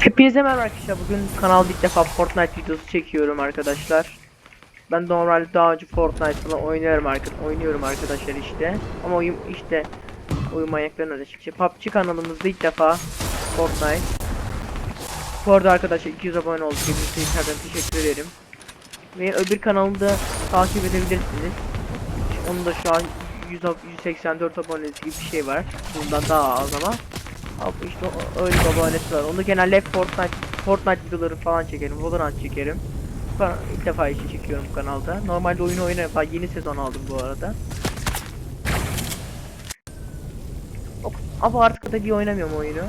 Hepinize merhaba arkadaşlar. Bugün kanalda ilk defa Fortnite videosu çekiyorum arkadaşlar. Ben normalde daha önce Fortnite falan oynuyorum arkadaşlar. Oynuyorum arkadaşlar işte. Ama oyun işte oyun manyaklarına da çıkacak. PUBG kanalımızda ilk defa Fortnite. Bu arada arkadaşlar 200 abone olduk. Hepinize tekrardan teşekkür ederim. Ve öbür kanalımı da takip edebilirsiniz. Onun da şu an 100, 184 abonesi gibi bir şey var. Bundan daha az ama. Abi işte öyle bir abonesi var. Onu genelde hep Fortnite, Fortnite videoları falan çekerim. Valorant çekerim. Ben ilk defa işi çekiyorum kanalda. Normalde oyunu oynarım. Ben yeni sezon aldım bu arada. Ama artık da bir oynamıyorum oyunu.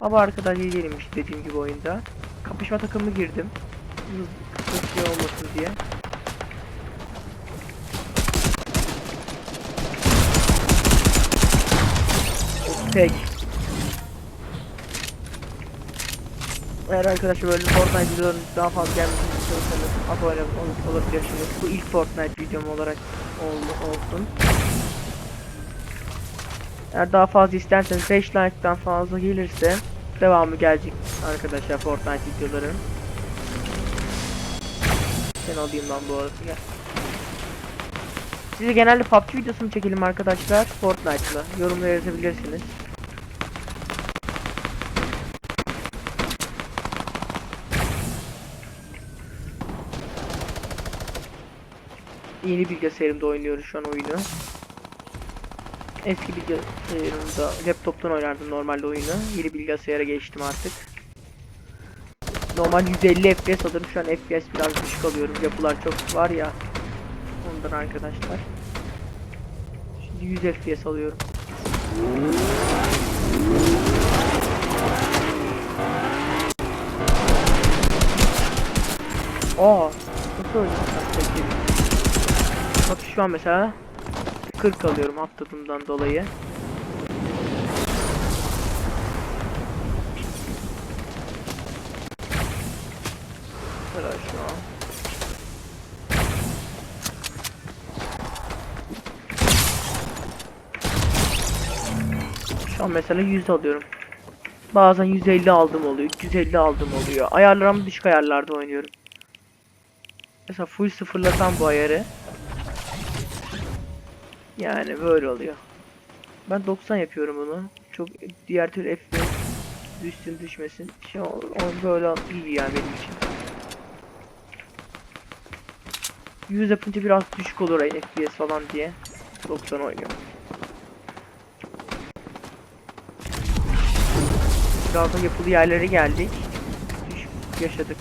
Ama arkadaş iyi değilim işte dediğim gibi oyunda. Kapışma takımı girdim. Hızlı şey olmasın diye. Tek. Eğer arkadaşlar böyle Fortnite videoların daha fazla gelmesini istiyorsanız abone ol olabilirsiniz. Bu ilk Fortnite videom olarak ol olsun. Eğer daha fazla isterseniz 5 like'dan fazla gelirse devamı gelecek arkadaşlar Fortnite videoların. Sen alayım ben bu arada gel. Size genelde PUBG videosu çekelim arkadaşlar Fortnite'la yorumlara yazabilirsiniz. Yeni bilgisayarımda oynuyoruz şu an oyunu. Eski bilgisayarımda laptoptan oynardım normalde oyunu. Yeni bilgisayara geçtim artık. Normal 150 FPS alırım şu an FPS biraz düşük alıyorum. Yapılar çok var ya. Ondan arkadaşlar. Şimdi 100 FPS alıyorum. Aa, nasıl peki? Bak şu an mesela 40 alıyorum atladığımdan dolayı. Şu an. Mesela 100 alıyorum. Bazen 150 aldım oluyor, 350 aldım oluyor. Ayarlarım düşük ayarlarda oynuyorum. Mesela full sıfırlasam bu ayarı. Yani böyle oluyor. Ben 90 yapıyorum bunu. Çok diğer tür FPS düşsün düşmesin. Şey ol- o böyle iyi yani benim için. 100 yapınca biraz düşük olur ay FPS falan diye. 90 oynuyorum. Birazdan yapılı yerlere geldik. Düşük yaşadık.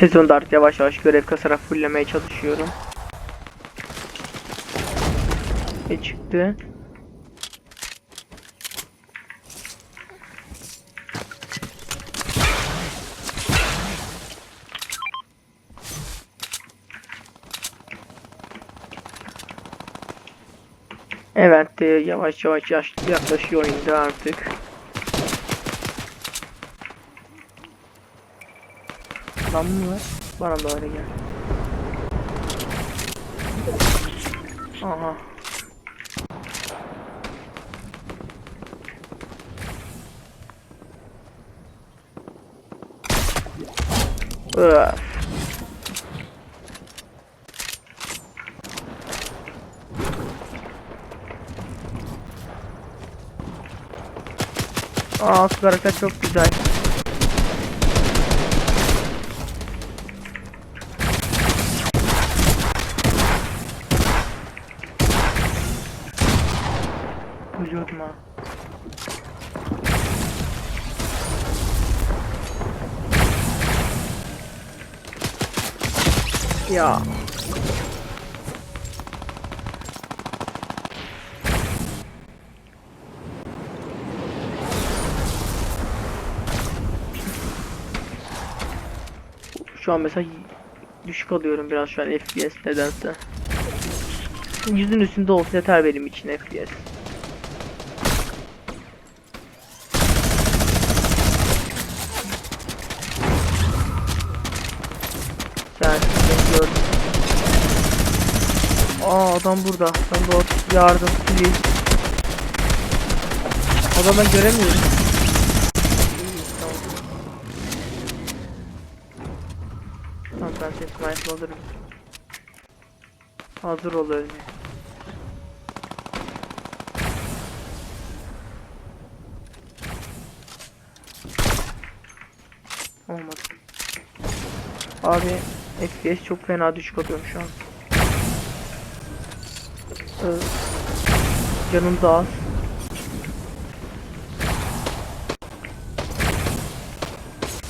Sezonda artık yavaş yavaş görev kasarak fulllemeye çalışıyorum. Ne çıktı? Evet yavaş yavaş yaklaşıyor oyunda artık. Lan mı var? Bana da öyle gel. Aha. Öf. Aa karakter çok güzel. ya. Şu an mesela düşük alıyorum biraz şu an FPS nedense. Yüzün üstünde olsun yeter benim için FPS. Gördün. Aa adam burada. Ben de yardım please. Adamı ben göremiyorum. Tamam. Ben seni sniper alırım. Hazır ol ölmeye. Olmadı. Abi FPS çok fena düşük alıyorum şu an. Ee, canım da az.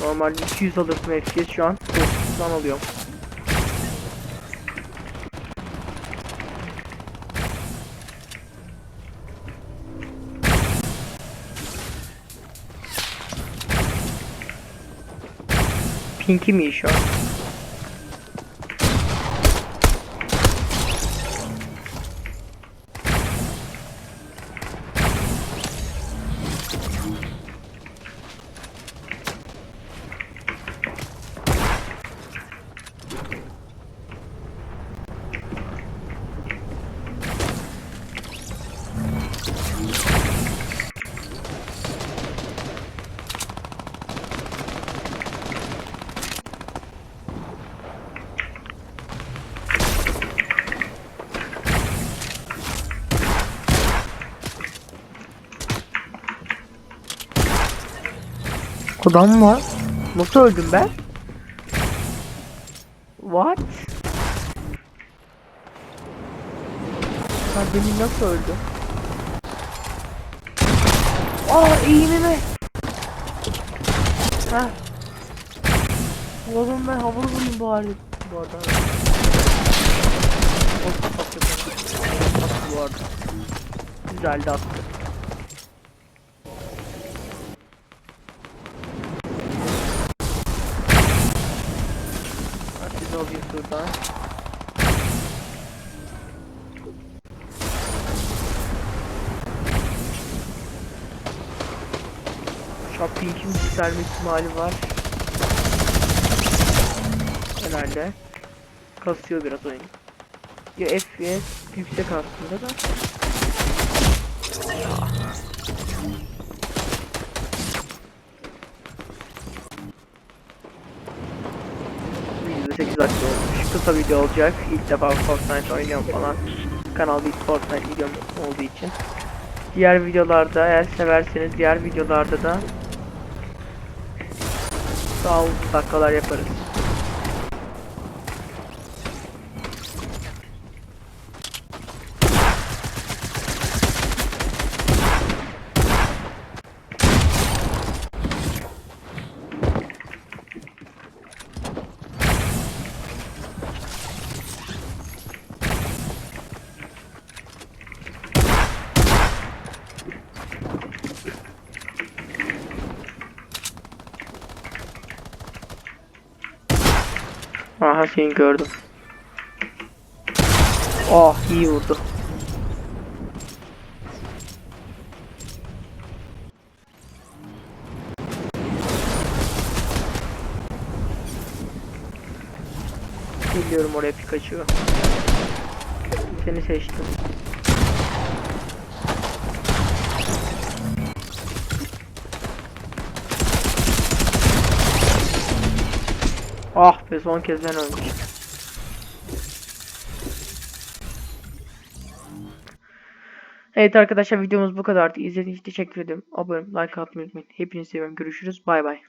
Normalde 200 alırsın FPS şu an 90 alıyorum. Pinky mi şu an? Adam var? Nasıl öldüm ben? What? Ben demin nasıl öldüm? Aa eğimimi. Ha. Oğlum ben havalı vurayım bari. Bu arada. Bu arada. Güzeldi attı. Şuradan. Shopping'in yükselme ihtimali var. Herhalde. Kasıyor biraz oyun. Ya FPS yüksek aslında da. %8 dakika olmuş. Kısa video olacak. İlk defa Fortnite oynuyorum falan. Kanalda ilk Fortnite videom olduğu için. Diğer videolarda eğer severseniz diğer videolarda da daha uzun dakikalar yaparız. Aha seni gördüm. Oh iyi vurdu. Geliyorum oraya Pikachu. Seni seçtim. Ah be son kez ben ölmüşüm. Evet arkadaşlar videomuz bu kadardı. İzlediğiniz için teşekkür ederim. Abone like atmayı unutmayın. Hepinizi seviyorum. Görüşürüz. Bay bay.